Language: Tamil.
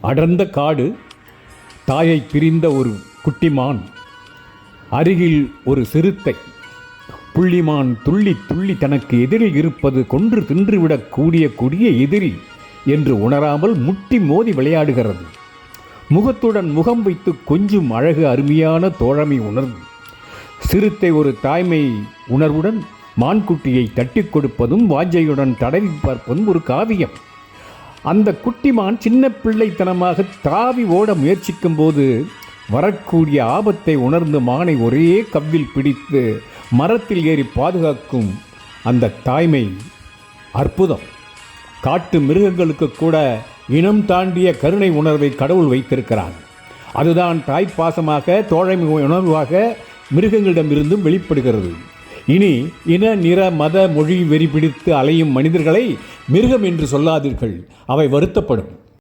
அடர்ந்த காடு தாயை பிரிந்த ஒரு குட்டிமான் அருகில் ஒரு சிறுத்தை. புள்ளிமான் துள்ளி துள்ளி தனக்கு எதிரில் இருப்பது கொன்று தின்றுவிடக் கூடிய கொடிய எதிரி என்று உணராமல் முட்டி மோதி விளையாடுகிறது. முகத்துடன் முகம் வைத்து கொஞ்சம் அழகு அருமையான தோழமை உணர்வு சிறுத்தை ஒரு தாய்மை உணர்வுடன் மான்குட்டியை தட்டிக் கொடுப்பதும் வாஞ்சையுடன் தடவி பார்ப்பதும் ஒரு காவியம். அந்த குட்டிமான் சின்ன பிள்ளைத்தனமாக தாவி ஓட முயற்சிக்கும் போது வரக்கூடிய ஆபத்தை உணர்ந்து மானை ஒரே கவ்வில் பிடித்து மரத்தில் ஏறி பாதுகாக்கும் அந்த தாய்மை அற்புதம். காட்டு மிருகங்களுக்கு கூட இனம் தாண்டிய கருணை உணர்வை கடவுள் வைத்திருக்கிறான். அதுதான் தாய்ப்பாசமாக தோழமை உணர்வாக மிருகங்களிடமிருந்தும் வெளிப்படுகிறது. இனி இன நிற மத மொழி வெறி பிடித்து அலையும் மனிதர்களை மிருகம் என்று சொல்லாதீர்கள். அவை வருத்தப்படும்.